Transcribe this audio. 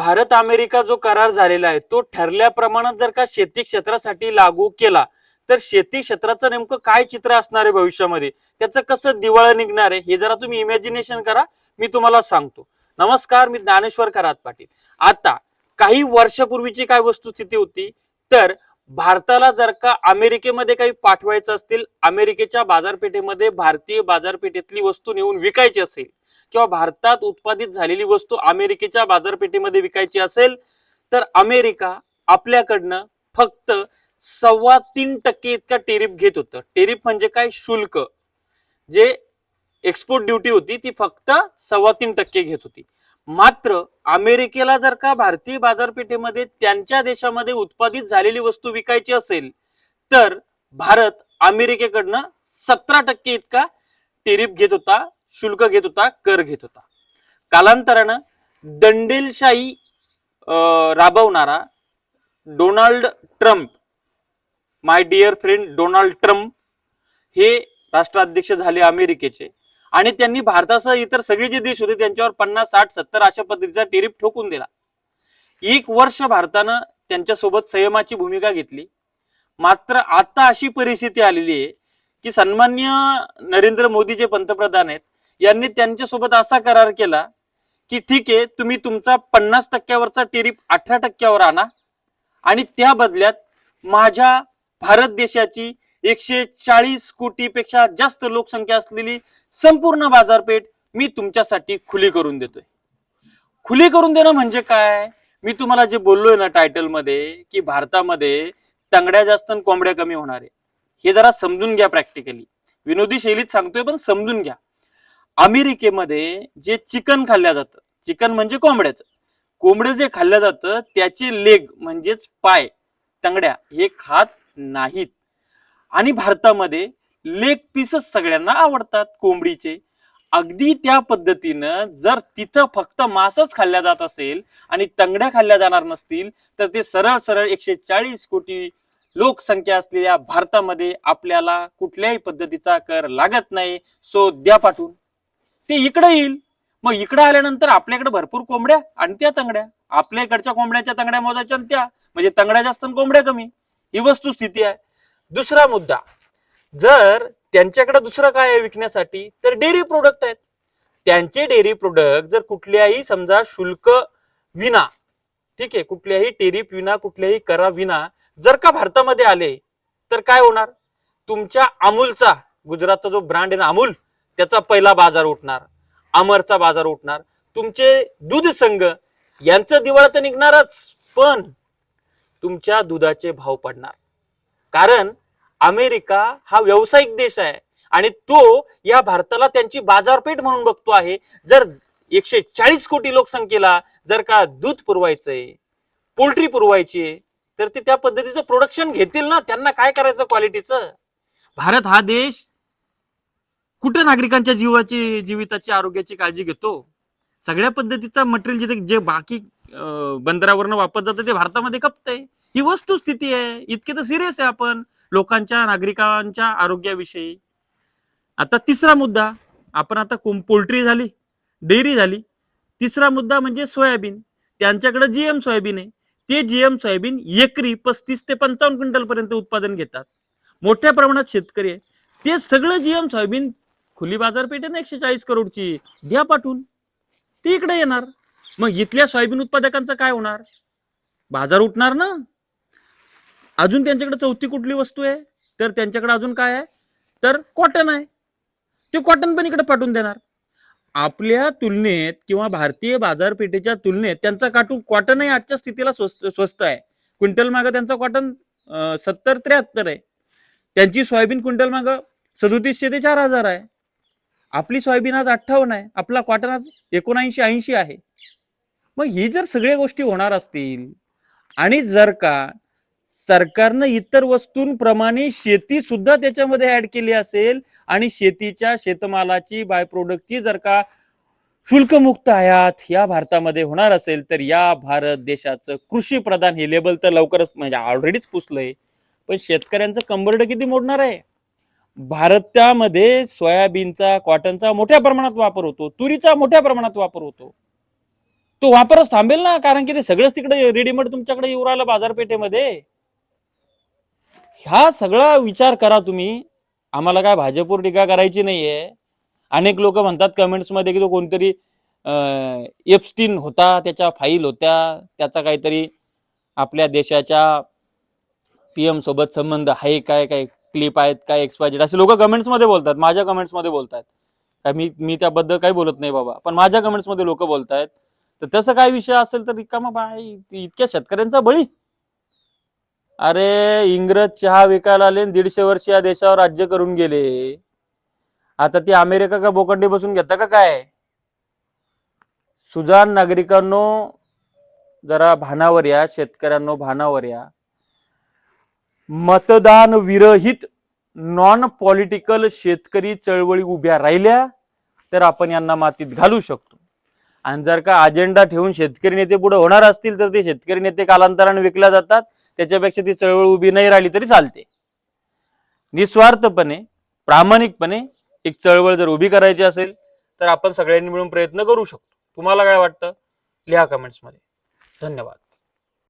Bharat America जो करार झालेला आहे तो ठरल्याप्रमाणे जर का शेती क्षेत्रासाठी लागू केला तर शेती क्षेत्राचं नेमकं काय चित्र असणार आहे भविष्यामध्ये? त्याचं कसं दिवाळं निघणार आहे हे जरा तुम्ही इमॅजिनेशन करा मी तुम्हाला सांगतो. नमस्कार मी ज्ञानेश्वर करात पाटील. आता काही वर्षापूर्वीची काय वस्तुस्थिती होती? तर भारताला जर का अमेरिकेमध्ये काही पाठवायचं असतील अमेरिकेच्या बाजारपेठेमध्ये भारतीय बाजारपेठेतली वस्तू नेऊन विकायची असेल किंवा भारतात उत्पादित झालेली वस्तू अमेरिकेच्या बाजारपेठेमध्ये विकायची असेल तर अमेरिका आपल्याकडनं फक्त सव्वा तीन टक्के इतका टेरिफ घेत होतं. टेरिफ म्हणजे काय? शुल्क. जे एक्सपोर्ट ड्युटी होती ती फक्त सव्वा तीन टक्के घेत होती. मात्र अमेरिकेला जर का भारतीय बाजारपेठेमध्ये त्यांच्या देशामध्ये उत्पादित झालेली वस्तू विकायची असेल तर भारत अमेरिकेकडनं सतरा टक्के इतका टेरिफ घेत होता. शुल्क घेत होता कर घेत होता. कालांतरानं दंडेलशाही अं, राबवणारा Donald Trump my dear friend Donald Trump हे राष्ट्राध्यक्ष झाले अमेरिकेचे. आणि त्यांनी भारतासह इतर सगळे जे देश होते त्यांच्यावर पन्नास साठ सत्तर अशा पद्धतीचा टेरिफ ठोकून दिला. एक वर्ष भारतानं त्यांच्यासोबत संयमाची भूमिका घेतली. मात्र आता अशी परिस्थिती आलेली आहे की सन्मान्य नरेंद्र मोदी जे पंतप्रधान आहेत यांनी त्यांच्यासोबत असा करार केला की ठीक आहे तुम्ही तुमचा पन्नास टक्क्यावरचा टेरिफ अठरा टक्क्यावर आणा आणि त्या बदल्यात माझ्या भारत देशाची एकशे चाळीस कोटीपेक्षा जास्त लोकसंख्या असलेली संपूर्ण बाजारपेठ मी तुमच्यासाठी खुली करून देतोय. खुली करून देणं म्हणजे काय? मी तुम्हाला जे बोललोय ना टायटलमध्ये की भारतामध्ये तंगड्या जास्त आणि कोंबड्या कमी होणार. आहे हे जरा समजून घ्या प्रॅक्टिकली विनोदी शैलीत सांगतोय पण समजून घ्या. अमेरिकेमध्ये जे चिकन खाल्लं जातं चिकन म्हणजे कोंबड्याचं. कोंबडं जे खाल्लं जातं त्याचे लेग म्हणजेच पाय तंगड्या हे खात नाहीत. आणि भारतामध्ये लेग पीसच सगळ्यांना आवडतात कोंबडीचे. अगदी त्या पद्धतीनं जर तिथं फक्त मांसच खाल्ल्या जात असेल आणि तंगड्या खाल्ल्या जाणार नसतील तर ते सरळ सरळ एकशे चाळीस कोटी लोकसंख्या असलेल्या भारतामध्ये आपल्याला कुठल्याही पद्धतीचा कर लागत नाही. सो द्या पाठवून. ते इकडे येईल. मग इकडे आल्यानंतर आपल्याकडे भरपूर कोंबड्या आणि त्या तंगड्या. आपल्या इकडच्या कोंबड्याच्या तंगड्या मोजायच्या आणि त्या. म्हणजे तंगड्या जास्त आणि कोंबड्या कमी. ही वस्तुस्थिती आहे. दुसरा मुद्दा. जर त्यांच्याकडे दुसरं काय आहे विकण्यासाठी तर डेअरी प्रोडक्ट आहेत. त्यांचे डेअरी प्रोडक्ट जर कुठल्याही समजा शुल्क विना ठीक आहे कुठल्याही टेरिप विना कुठल्याही करा विना जर का भारतामध्ये आले तर काय होणार? तुमच्या अमूलचा गुजरातचा जो ब्रँड आहे ना अमूल त्याचा पहिला बाजार उठणार अमरचा बाजार उठणार तुमचे दूध संघ यांचं दिवाळ तर निघणारच पण तुमच्या दुधाचे भाव पडणार. कारण अमेरिका हा व्यावसायिक देश आहे आणि तो या भारताला त्यांची बाजारपेठ म्हणून बघतो आहे. जर एकशे चाळीस कोटी लोकसंख्येला जर का दूध पुरवायचंय पोल्ट्री पुरवायची तर ते त्या पद्धतीचं प्रोडक्शन घेतील ना? त्यांना काय करायचं क्वालिटीचं भारत हा देश कुठे नागरिकांच्या जीवाची जीविताची आरोग्याची काळजी घेतो? सगळ्या पद्धतीचा मटेरियल जिथे जे बाकी बंदरावरनं वापरत जातं ते भारतामध्ये कपतंय ही वस्तुस्थिती आहे. इतके तर सिरियस आहे आपण. लोकांच्या नागरिकांच्या आरोग्याविषयी. आता तिसरा मुद्दा आपण आता पोल्ट्री झाली डेअरी झाली. तिसरा मुद्दा म्हणजे सोयाबीन. त्यांच्याकडे जीएम सोयाबीन आहे. ते जीएम सोयाबीन एकरी पस्तीस ते पंचावन्न क्विंटल पर्यंत उत्पादन घेतात. मोठ्या प्रमाणात शेतकरी आहे. ते सगळं जीएम सोयाबीन खुली बाजारपेठ आहे ना एकशे चाळीस करोडची? द्या पाठवून. ती इकडे येणार. मग इथल्या सोयाबीन उत्पादकांचं काय होणार? बाजार उठणार ना? अजून त्यांच्याकडे चौथी कुठली वस्तू आहे? तर त्यांच्याकडे अजून काय आहे? तर कॉटन आहे. ते कॉटन पण इकडे पाठवून देणार. आपल्या तुलनेत किंवा भारतीय बाजारपेठेच्या तुलनेत त्यांचा काटून कॉटनही आजच्या स्थितीला स्वस्त स्वस्त आहे. क्विंटल मागं त्यांचा कॉटन सत्तर त्र्याहत्तर आहे. त्यांची सोयाबीन क्विंटल मागं सदोतीसशे ते चार हजार आहे. आपली सोयाबीन आज अठ्ठावन्न आहे आपला कॉटन आज एकोणऐंशी ऐंशी आहे. मग ही जर सगळ्या गोष्टी होणार असतील आणि जर का सरकारनं इतर वस्तूंप्रमाणे शेती सुद्धा त्याच्यामध्ये ऍड केली असेल आणि शेतीच्या शेतमालाची बाय प्रोडक्टची जर का शुल्कमुक्त आयात या भारतामध्ये होणार असेल तर या भारत देशाचं कृषी प्रधान हे लेबल तर लवकरच म्हणजे ऑलरेडीच पुसलंय. पण शेतकऱ्यांचं कंबरड किती मोडणार आहे? भारतामध्ये सोयाबीनचा कॉटनचा मोठ्या प्रमाणात वापर होतो तुरीचा मोठ्या प्रमाणात वापर होतो. तो वापरच थांबेल ना कारण की ते सगळंच तिकडे रेडीमेड तुमच्याकडे येऊ राहिलं बाजारपेठेमध्ये. ह्या सगळा विचार करा तुम्ही. आम्हाला काय भाजपवर टीका करायची नाहीये. अनेक लोक म्हणतात कमेंट्समध्ये की तो कोणतरी एफस्टीन होता त्याच्या फाईल होत्या. त्याचा काहीतरी आपल्या देशाच्या पीएम सोबत संबंध आहे काय काय क्लिप आहेत काय एक्सपायजेड असे लोक कमेंट्समध्ये बोलतात माझ्या कमेंट्समध्ये बोलतात. काय मी मी त्याबद्दल काही बोलत नाही बाबा. पण माझ्या कमेंट्समध्ये लोक बोलतायत. तर तसं काय विषय असेल तर रिकामा बाई इतक्या शेतकऱ्यांचा बळी. अरे इंग्रज चहा विकायला आले आणि दीडशे वर्ष या देशावर राज्य करून गेले. आता ती अमेरिका का बोकंडी बसून घेता का काय? सुजान नागरिकांनो जरा भानावर या शेतकऱ्यांनो भानावर या. मतदान विरहित नॉन पॉलिटिकल शेतकरी चळवळी उभ्या राहिल्या तर आपण यांना मातीत घालू शकतो. आणि जर का अजेंडा ठेवून शेतकरी नेते पुढे होणार असतील तर ते शेतकरी नेते कालांतराने विकल्या जातात. त्याच्यापेक्षा ती चळवळ उभी नाही राहिली तरी चालते. निस्वार्थपणे प्रामाणिकपणे एक चळवळ जर उभी करायची असेल तर आपण सगळ्यांनी मिळून प्रयत्न करू शकतो. तुम्हाला काय वाटतं? लिहा कमेंट्समध्ये धन्यवाद.